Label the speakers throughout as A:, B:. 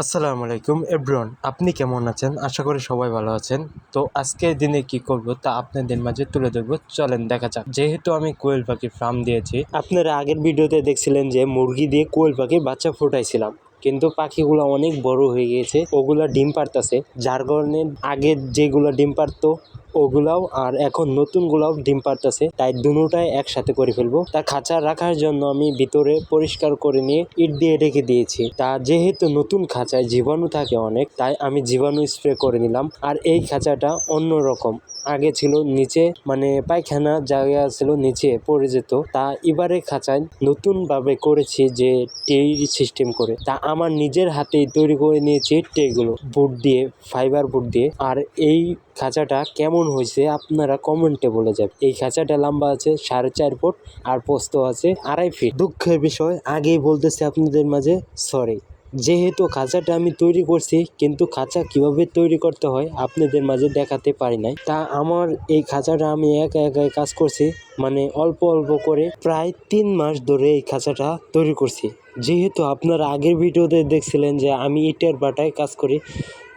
A: আসসালামু আলাইকুম, এভরিওয়ান, আপনি কেমন আছেন? আশা করি সবাই ভালো আছেন। তো আজকের দিনে কি করব তা আপনাদের মাঝে তুলে ধরবো। চলেন, দেখা যাক। যেহেতু আমি কোয়েল পাখি ফার্ম দিয়েছি, আপনারা আগের ভিডিওতে দেখছিলেন যে মুরগি দিয়ে কোয়েল পাখি বাচ্চা ফোটাইছিলাম। কিন্তু পাখিগুলো অনেক বড় হয়ে গিয়েছে, ওগুলা ডিম পারতাছে। যার কারণে আগে যেগুলো ডিম পারতো ওগুলাও আর এখন নতুনগুলাও ডিম পারতাছে তাই দুটোটাই একসাথে করে ফেলব। তা খাঁচা রাখার জন্য আমি ভিতরে পরিষ্কার করে নিয়ে ইট দিয়ে রেখে দিয়েছি। তা যেহেতু নতুন খাঁচায় জীবাণু থাকে অনেক, তাই আমি জীবাণু স্প্রে করে নিলাম। আর এই খাঁচাটা অন্যরকম, আগে ছিল নিচে মানে পায়খানা জায়গা ছিল নিচে পড়ে যেত। তা এবারে খাঁচায় নতুনভাবে করেছি যে টেই সিস্টেম করে। তা আমার নিজের হাতেই তৈরি করে নিয়েছি টেগুলো, বুট দিয়ে, ফাইবার বুট দিয়ে। আর এই খাঁচাটা কেমন হয়েছে আপনারা কমেন্টে বলে যাবেন। এই খাঁচাটা লম্বা আছে, সাড়ে চার ফুট আর পোস্ত আছে আড়াই ফিট। দুঃখের বিষয়, আগেই বলতেছি আপনাদের মাঝে সরি যেহেতু খাঁচাটা আমি তৈরি করছি, কিন্তু খাঁচা কীভাবে তৈরি করতে হয় আপনাদের মাঝে দেখাতে পারি নাই। তা আমার এই খাঁচাটা আমি একা একাই কাজ করছি মানে অল্প অল্প করে প্রায় তিন মাস ধরে এই খাঁচাটা তৈরি করছি। যেহেতু আপনারা আগের ভিডিওতে দেখছিলেন যে আমি ইটের বাটায় কাজ করি,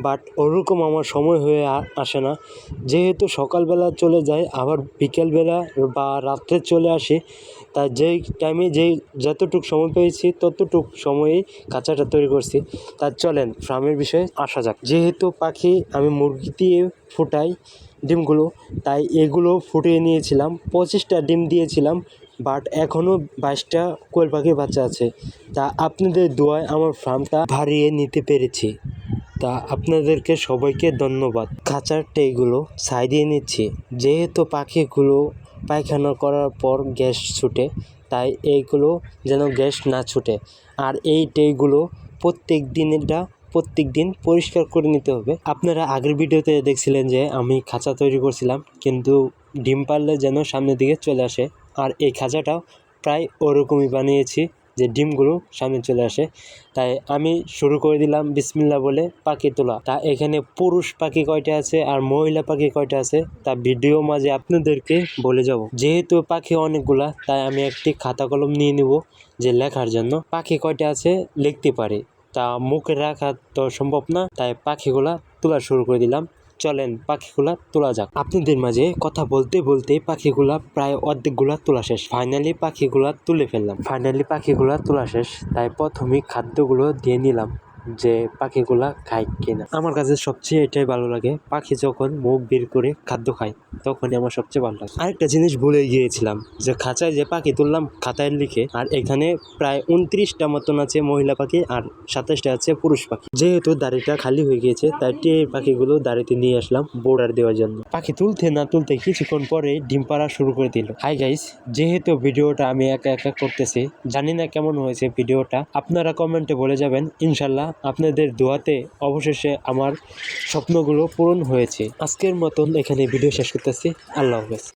A: বাট ওরকম আমার সময় হয়ে আসে না। যেহেতু সকালবেলা চলে যায় আবার বিকেলবেলা বা রাত্রে চলে আসে তা যেই টাইমে যেই যতটুক সময় পেয়েছি, ততটুক সময়েই কাঁচাটা তৈরি করছি। তা চলেন, ফার্মের বিষয়ে আসা যাক। যেহেতু পাখি আমি মুরগি দিয়ে ফুটাই ডিমগুলো, তাই এগুলো ফুটিয়ে নিয়েছিলাম। পঁচিশটা ডিম দিয়েছিলাম, বাট এখনও বাইশটা কোয়েল পাখির বাচ্চা আছে। তা আপনাদের দোয়ায় আমার ফার্মটা ভারিয়ে নিতে পেরেছি। তা আপনাদেরকে সবাইকে ধন্যবাদ। খাঁচার টেগুলো সাইডিয়ে নিচ্ছি। যেহেতু পাখিগুলো পায়খানা করার পর গ্যাস ছুটে, তাই এইগুলো যেন গ্যাস না ছুটে। আর এই টেগুলো প্রত্যেক দিনেরটা প্রত্যেক দিন পরিষ্কার করে নিতে হবে। আপনারা আগের ভিডিওতে দেখছিলেন যে আমি খাঁচা তৈরি করছিলাম, কিন্তু ডিম পারলে যেন সামনের দিকে চলে আসে। আর এই খাঁচাটাও প্রায় ওরকমই বানিয়েছি যে ডিমগুলো সামনে চলে আসে। তাই আমি শুরু করে দিলাম বিসমিল্লা বলে পাখি তোলা। তা এখানে পুরুষ পাখি কয়টা আছে আর মহিলা পাখি কয়টা আছে, তা ভিডিও মাঝে আপনাদেরকে বলে যাব। যেহেতু পাখি অনেকগুলা, তাই আমি একটি খাতা কলম নিয়ে নিব যে লেখার জন্য। পাখি কয়টা আছে লিখতে পারি। তা মুখে রাখা তো সম্ভব না, তাই পাখিগুলা তোলা শুরু করে দিলাম। চলেন পাখিগুলা তোলা যাক। আপনাদের মাঝে কথা বলতে বলতে পাখিগুলা প্রায় অর্ধেকগুলা তোলা শেষ। ফাইনালি পাখিগুলা তুলে ফেললাম। ফাইনালি পাখিগুলা তোলা শেষ, তাই প্রথমে খাদ্যগুলো দিয়ে নিলাম। যে পাখিগুলা খায় কিনা। আমার কাছে সবচেয়ে এটাই ভালো লাগে, পাখি যখন মুখ বের করে খাদ্য খায়, তখনই আমার সবচেয়ে ভালো লাগে। আরেকটা জিনিস ভুলে গিয়েছিলাম, যে খাঁচায় যে পাখি তুললাম খাতায় লিখে, আর এখানে প্রায় উনত্রিশটা মতন আছে মহিলা পাখি আর সাতাশটা আছে পুরুষ পাখি। যেহেতু দাড়িটা খালি হয়ে গিয়েছে, তাই টিয়ের পাখিগুলো দাড়িতে নিয়ে আসলাম বোর্ডার দেওয়ার জন্য। পাখি তুলতে না তুলতে কিছুক্ষণ পরে ডিম পাড়া শুরু করে দিল। হাই গাইস যেহেতু ভিডিওটা আমি একা একা করতেছি, জানি না কেমন হয়েছে ভিডিওটা, আপনারা কমেন্টে বলে যাবেন, ইনশাল্লাহ আপনাদের দোয়াতে অবশেষে আমার স্বপ্নগুলো পূরণ হয়েছে। আজকের মতন এখানে ভিডিও শেষ করতেছি। আল্লাহ হাফেজ।